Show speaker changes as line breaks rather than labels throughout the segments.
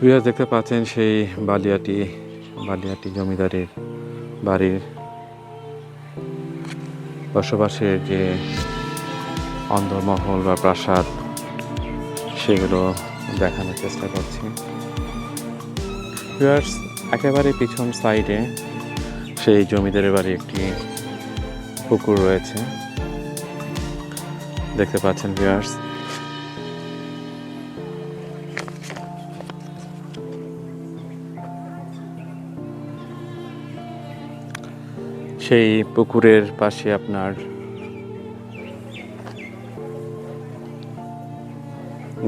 Viewers দেখতে পাচ্ছেন সেই বালিয়াটি বালিয়াটি জমিদারের বাড়ির বসবাসের যে অন্দরমহল বা প্রাসাদ, সেগুলো দেখানোর চেষ্টা করছি। ভিউয়ার্স, একেবারে পিছন সাইডে সেই জমিদারের বাড়ি একটি পুকুর রয়েছে। দেখতে পাচ্ছেন ভিউয়ার্স সেই পুকুরের পাশে আপনার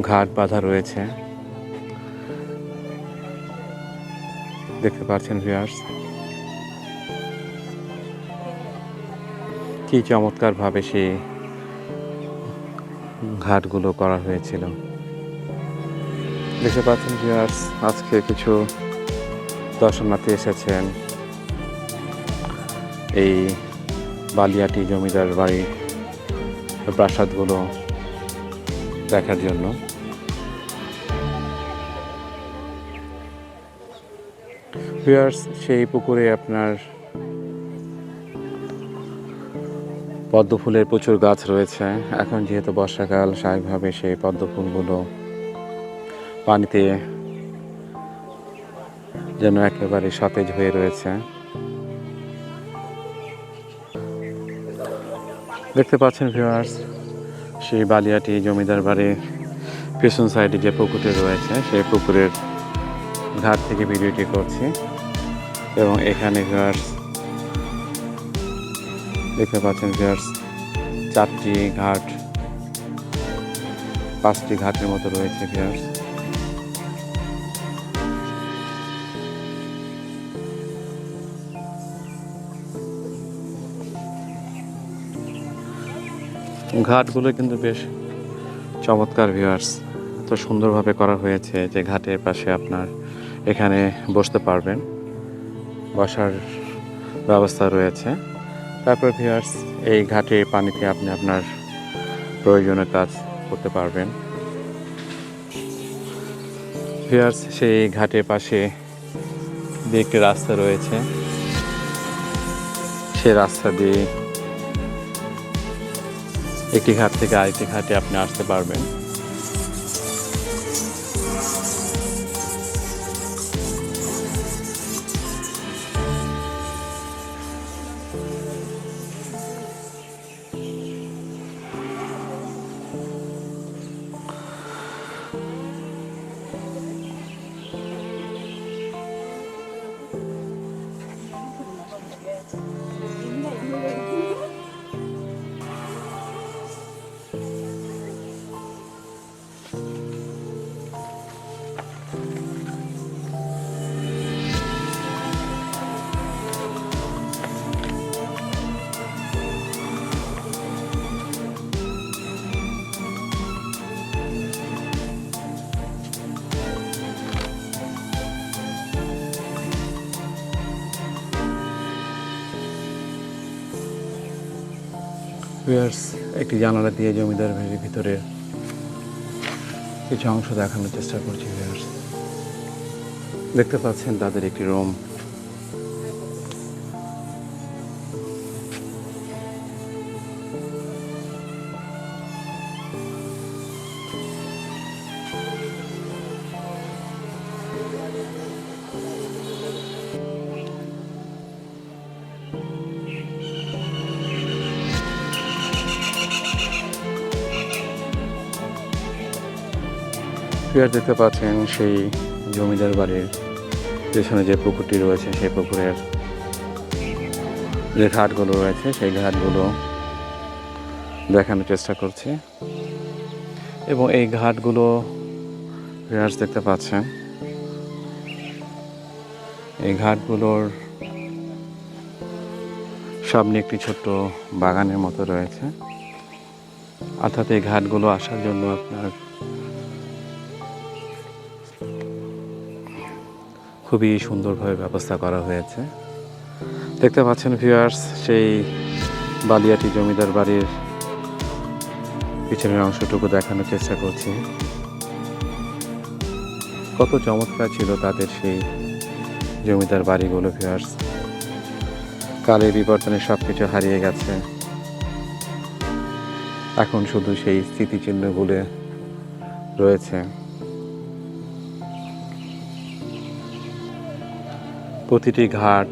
ঘাট বাঁধা রয়েছে। দেখতে পাচ্ছেন ভিউয়ার্স কি চমৎকার ভাবে সেই ঘাটগুলো করা হয়েছিল। দেখতে পাচ্ছেন ভিউয়ার্স আজকে কিছু দর্শনার্থী এসেছেন। এই বালিয়াটি জমিদার বাড়ির প্রাসাদগুলো দেখার জন্য। সেই পুকুরে আপনার পদ্ম ফুলের প্রচুর গাছ রয়েছে। এখন যেহেতু বর্ষাকাল, স্বাভাবিকভাবে সেই পদ্ম ফুলগুলো পানিতে যেন একেবারে সতেজ হয়ে রয়েছে। দেখতে পাচ্ছেন ভিউয়ার্স সেই বালিয়াটি জমিদার বাড়ির পেছন সাইডে যে পুকুরটি রয়েছে, সেই পুকুরের ঘাট থেকে ভিডিওটি করছি। এবং এখানে ভিউয়ার্স দেখতে পাচ্ছেন ভিউয়ার্স চারটি ঘাট, পাঁচটি ঘাটের মতো রয়েছে ভিউয়ার্স ঘাটগুলো কিন্তু বেশ চমৎকার ভিউয়ার্স এত সুন্দরভাবে করা হয়েছে যে ঘাটের পাশে আপনার এখানে বসতে পারবেন। বসার ব্যবস্থা রয়েছে। তারপর ভিউয়ার্স এই ঘাটের পানিতে আপনি আপনার প্রয়োজনীয় কাজ করতে পারবেন। ভিউয়ার্স সেই ঘাটের পাশে দিয়ে একটি রাস্তা রয়েছে। সে রাস্তা দিয়ে একটি ঘাট থেকে আরেকটি ঘাটে আপনি আসতে পারবেন। ভিউয়ার্স একটি জানালা দিয়ে জমিদার বাড়ির ভিতরে কিছু অংশ দেখানোর চেষ্টা করছি পিয়ার্স দেখতে পাচ্ছেন তাদের একটি রুম। ফিয়ার দেখতে পাচ্ছেন সেই জমিদার বাড়ির পেছনে যে পুকুরটি রয়েছে, সেই পুকুরের যে ঘাটগুলো রয়েছে, সেই ঘাটগুলো দেখানোর চেষ্টা করছি। এবং এই ঘাটগুলো ভিউয়ার্স দেখতে পাচ্ছেন। এই ঘাটগুলোর সামনে একটি ছোট্ট বাগানের মতো রয়েছে। অর্থাৎ এই ঘাটগুলো আসার জন্য আপনার খুবই সুন্দরভাবে ব্যবস্থা করা হয়েছে। দেখতে পাচ্ছেন ভিউয়ার্স সেই বালিয়াটি জমিদার বাড়ির পিছনের অংশটুকু দেখানোর চেষ্টা করছি। কত চমৎকার ছিল তাদের সেই জমিদার বাড়িগুলো ভিউয়ার্স কালের বিবর্তনে সব কিছু হারিয়ে গেছে। এখন শুধু সেই স্মৃতিচিহ্নগুলো রয়েছে। প্রতিটি ঘাট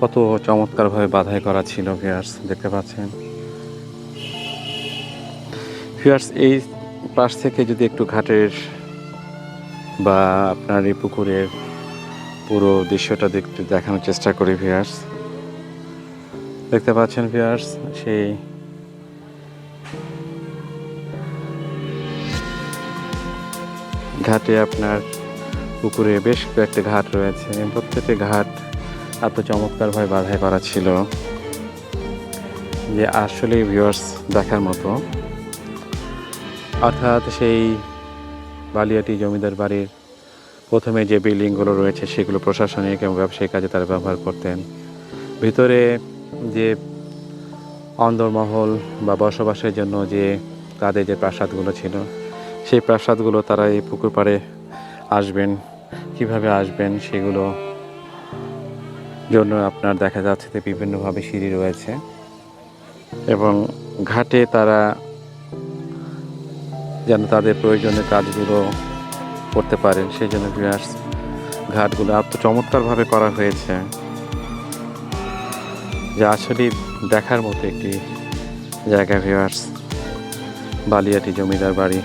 কত চমৎকারভাবে বাধাই করা ছিল ভিউয়ার্স দেখতে পাচ্ছেন? ভিউয়ার্স এই পাশ থেকে যদি একটু ঘাটের বা আপনার এই পুকুরের পুরো দৃশ্যটা দেখতে, দেখানোর চেষ্টা করি ভিউয়ার্স দেখতে পাচ্ছেন ভিউয়ার্স সেই ঘাটে আপনার পুকুরে বেশ কয়েকটি ঘাট রয়েছে। প্রত্যেকটি ঘাট এত চমৎকারভাবে বাধাই করা ছিল। যে আসলে ভিউয়ার্স দেখার মতো। অর্থাৎ সেই বালিয়াটি জমিদার বাড়ির প্রথমে যে বিল্ডিংগুলো রয়েছে, সেগুলো প্রশাসনিক এবং ব্যবসায়িক কাজে তারা ব্যবহার করতেন। ভিতরে যে অন্দরমহল বা বসবাসের জন্য যে তাদের যে প্রাসাদগুলো ছিল, সেই প্রাসাদগুলো তারা এই পুকুর পাড়ে আসবেন। কীভাবে আসবেন সেগুলো জন্য আপনার দেখা যাচ্ছে যে বিভিন্নভাবে সিঁড়ি রয়েছে এবং ঘাটে তারা যেন তাদের প্রয়োজনীয় কাজগুলো করতে পারেন, সেই জন্য ভিউয়ার্স, ঘাটগুলো এত চমৎকারভাবে করা হয়েছে। যা আসলে দেখার মতো একটি জায়গা ভিউয়ার্স, বালিয়াটি জমিদার বাড়ি।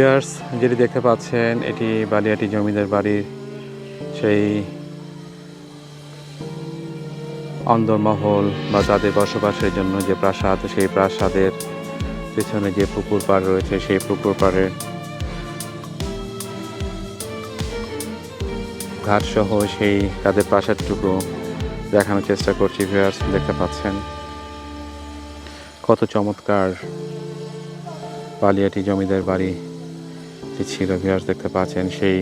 ভিউয়ার্স যেটি দেখতে পাচ্ছেন, এটি বালিয়াটি জমিদার বাড়ির সেই অন্দরমহল বা তাদের বসবাসের জন্য যে প্রাসাদ, সেই প্রাসাদের পেছনে যে পুকুর পাড় রয়েছে, সেই পুকুর পাড়ে ঘাট সহ সেই তাদের প্রাসাদটুকু দেখানোর চেষ্টা করছি ভিউয়ার্স দেখতে পাচ্ছেন। কত চমৎকার বালিয়াটি জমিদার বাড়ি যে ছিল ভিউয়ার্স দেখতে পাচ্ছেন সেই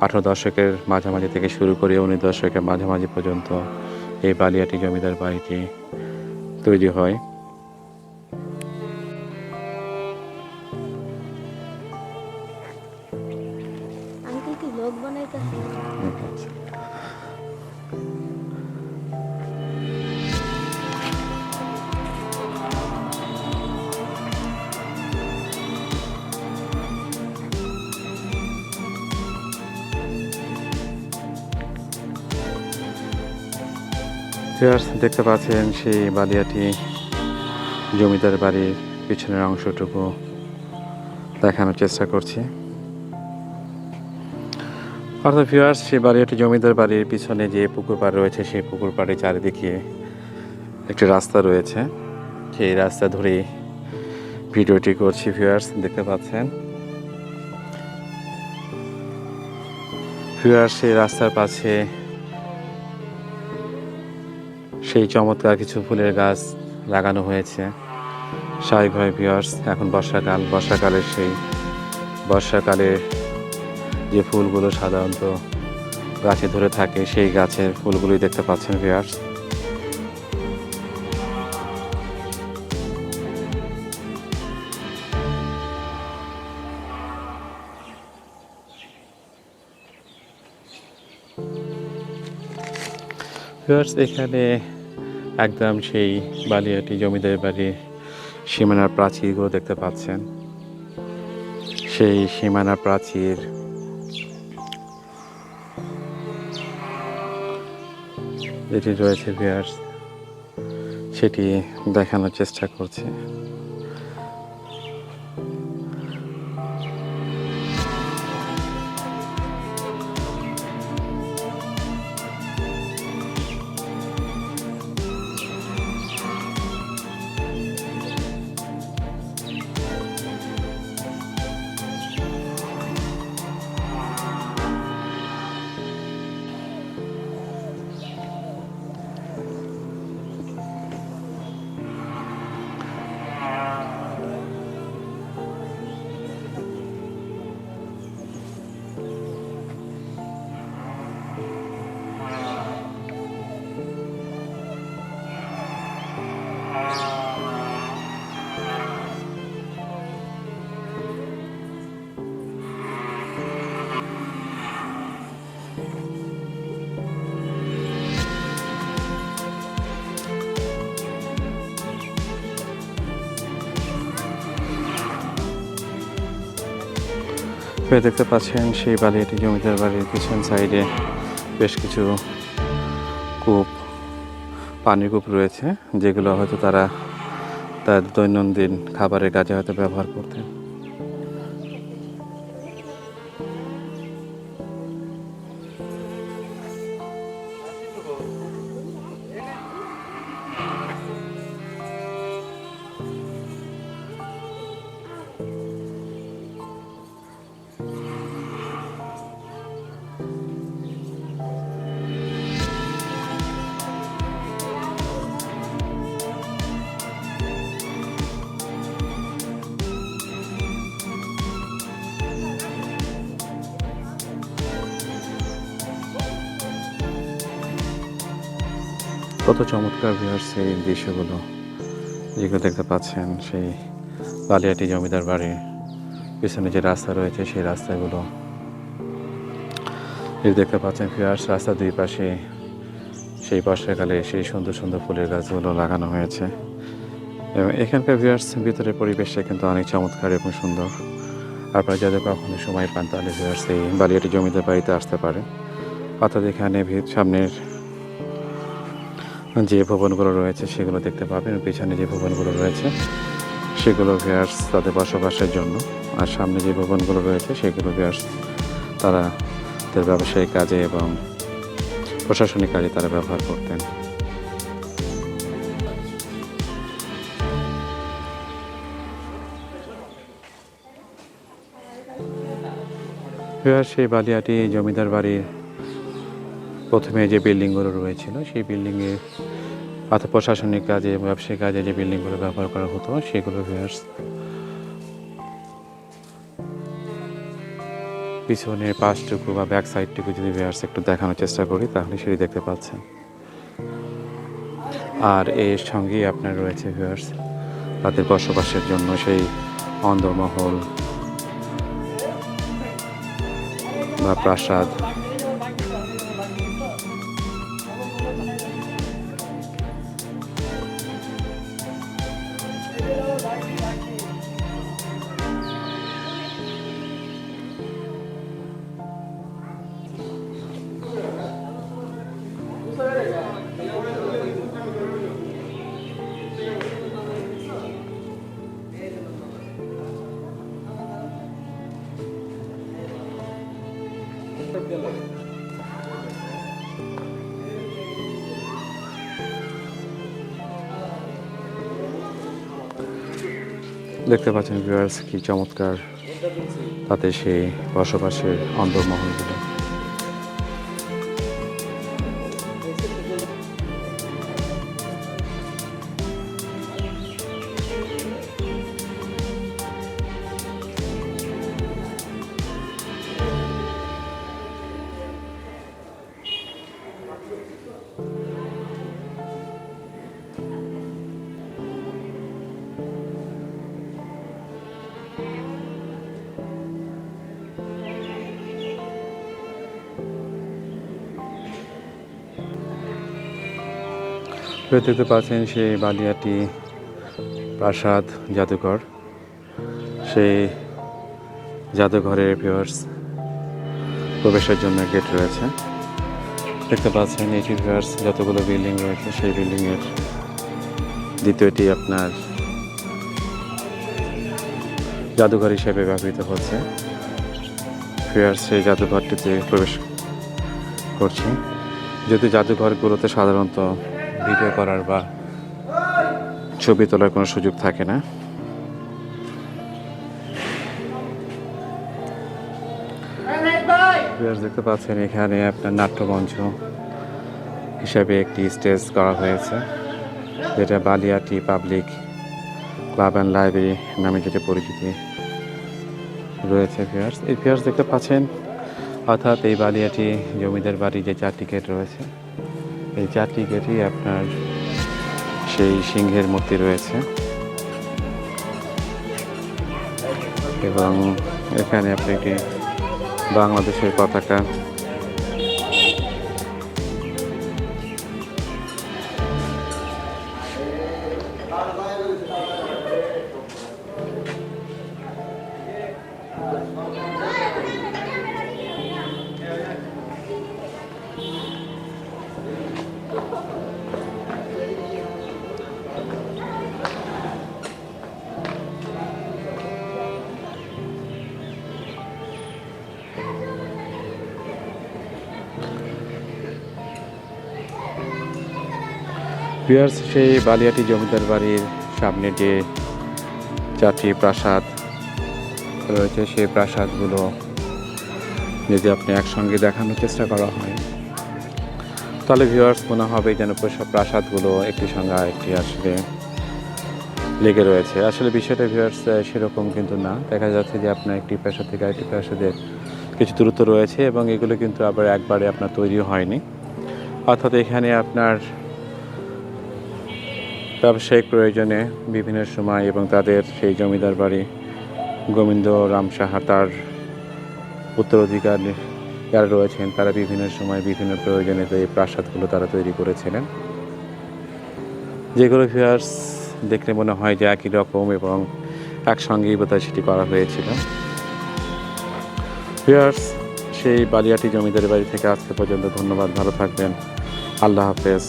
আঠারো দশকের মাঝামাঝি থেকে শুরু করে উনিশ দশকের মাঝামাঝি পর্যন্ত এই বালিয়াটি জমিদার বাড়িটি তৈরি হয়।
লোক বানাইতেছে?
ভিউয়ার্স দেখতে পাচ্ছেন সেই বালিয়াটি জমিদার বাড়ির পিছনের অংশটুকু দেখানোর চেষ্টা করছি। অর্থাৎ ভিউয়ার্স সেই বালিয়াটি জমিদার বাড়ির পিছনে যে পুকুর পাড় রয়েছে, সেই পুকুর পাড়ে চারিদিকে একটি রাস্তা রয়েছে। সেই রাস্তা ধরে ভিডিওটি করছি ভিউয়ার্স দেখতে পাচ্ছেন। ভিউয়ার্স সেই রাস্তার পাশে সেই চমৎকার কিছু ফুলের গাছ লাগানো হয়েছে। স্বাভাবিকভাবে ভিউয়ার্স এখন বর্ষাকাল। বর্ষাকালের সেই বর্ষাকালের যে ফুলগুলো সাধারণত গাছে ধরে থাকে, সেই গাছের ফুলগুলোই দেখতে পাচ্ছেন ভিউয়ার্স এখানে একদম সেই বালিয়াটি জমিদার বাড়ির সীমানার প্রাচীরগুলো দেখতে পাচ্ছেন। সেই সীমানা প্রাচীর যেটি রয়েছে বিয়ার্স সেটি দেখানোর চেষ্টা করছে। প্রায় দেখতে পাচ্ছেন সেই বালিয়াটি জমিদার বাড়ির পিছন সাইডে বেশ কিছু কূপ পানির কূপ রয়েছে, যেগুলো হয়তো তারা তার দৈনন্দিন খাবারের কাজে হয়তো ব্যবহার করতেন। কত চমৎকার বিহার সেই দৃশ্যগুলো যেগুলো দেখতে পাচ্ছেন, সেই বালিয়াটি জমিদার বাড়ির পিছনে যে রাস্তা রয়েছে, সেই রাস্তাগুলো। এই দেখতে পাচ্ছেন ফিয়ার্স রাস্তার দুই পাশে সেই বর্ষাকালে সেই সুন্দর সুন্দর ফুলের গাছগুলো লাগানো হয়েছে। এবং এখানকার ভিউয়ার্স ভিতরের পরিবেশটা কিন্তু অনেক চমৎকার এবং সুন্দর। আপনারা যাদের কখনো সময় পান, তাহলে ভিউয়ার্স এই বালিয়াটি জমিদার বাড়িতে আসতে পারে অর্থাৎ এখানে সামনের যে ভবনগুলো রয়েছে সেগুলো দেখতে পাবেন। পিছনে যে ভবনগুলো রয়েছে, সেগুলো ভিয়ার্স তাদের বসবাসের জন্য। আর সামনে যে ভবনগুলো রয়েছে, সেগুলো ভিয়ার্স তারা তাদের ব্যবসায়িক কাজে এবং প্রশাসনিক কাজে তারা ব্যবহার করতেন। সেই বালিয়াটি জমিদার বাড়ির প্রথমে যে বিল্ডিংগুলো রয়েছিল, সেই বিল্ডিংয়ে অর্থাৎ প্রশাসনিক কাজে, ব্যবসায়িক কাজে যে বিল্ডিংগুলো ব্যবহার করা হতো, সেগুলো ভিউয়ার্স পিছনের পাশটুকু বা ব্যাক সাইডটুকু যদি ভিউয়ার্স একটু দেখানোর চেষ্টা করি, তাহলে সেটি দেখতে পাচ্ছেন। আর এর সঙ্গেই আপনার রয়েছে ভিউয়ার্স তাদের বসবাসের জন্য সেই অন্দরমহল বা প্রাসাদ। দেখতে পাচ্ছেন ভিউয়ার্স কি চমৎকার। তাতে সেই বসবাসের অন্দরমহলগুলো দেখতে পাচ্ছেন সেই বালিয়াটি প্রাসাদ জাদুঘর। সেই জাদুঘরের ভিউয়ার্স প্রবেশের জন্য গেট রয়েছে। দেখতে পাচ্ছেন এটি ভিউয়ার্স যতগুলো বিল্ডিং রয়েছে, সেই বিল্ডিংয়ের দ্বিতীয়টি আপনার জাদুঘর হিসেবে ব্যবহৃত হচ্ছে। ভিউয়ার্স সেই জাদুঘরটিতে প্রবেশ করছি। যদি জাদুঘরগুলোতে সাধারণত ভিডিও করার বা ছবি তোলার কোনো সুযোগ থাকে না? দেখতে পাচ্ছেন, এখানে আপনার নাট্যমঞ্চ হিসাবে একটি স্টেজ করা হয়েছে, যেটা Baliati public club and library নামে যেটা পরিচিতি রয়েছে ফিয়ার্স এই ফিয়ার্স দেখতে পাচ্ছেন, অর্থাৎ এই বালিয়াটি জমিদার বাড়ি যে চারটি গেট রয়েছে এই চারটি গেটই আপনার সেই সিংহের মূর্তি রয়েছে। এবং এখানে আপনি একটি বাংলাদেশের পতাকা ভিউয়ার্স, সেই বালিয়াটি জমিদার বাড়ির সামনে যে চারটি প্রাসাদ রয়েছে, সেই প্রাসাদগুলো যদি আপনি একসঙ্গে দেখানোর চেষ্টা করা হয়, তাহলে ভিউয়ার্স মনে হবে যেন সব প্রাসাদগুলো একটি সঙ্গে আরেকটি আসলে লেগে রয়েছে। আসলে বিষয়টা ভিউয়ার্স সেরকম কিন্তু না। দেখা যাচ্ছে যে আপনার একটি প্রাসাদ থেকে আরেকটি প্রাসাদের কিছু দূরত্ব রয়েছে এবং এগুলো কিন্তু আবার একবারে আপনার তৈরি হয়নি। অর্থাৎ এখানে আপনার ব্যবসায়িক প্রয়োজনে বিভিন্ন সময় এবং তাদের সেই জমিদার বাড়ি গোবিন্দ রাম সাহা তার উত্তরাধিকার যারা রয়েছেন, তারা বিভিন্ন সময় বিভিন্ন প্রয়োজনে এই প্রাসাদগুলো তারা তৈরি করেছিলেন। যেগুলো ভিউয়ার্স দেখলে মনে হয় যে একই রকম এবং একসঙ্গেই বোধহয় সেটি করা হয়েছিল। ভিউয়ার্স সেই বালিয়াটি জমিদারি বাড়ি থেকে আজকে পর্যন্ত ধন্যবাদ। ভালো থাকবেন। আল্লাহ হাফেজ।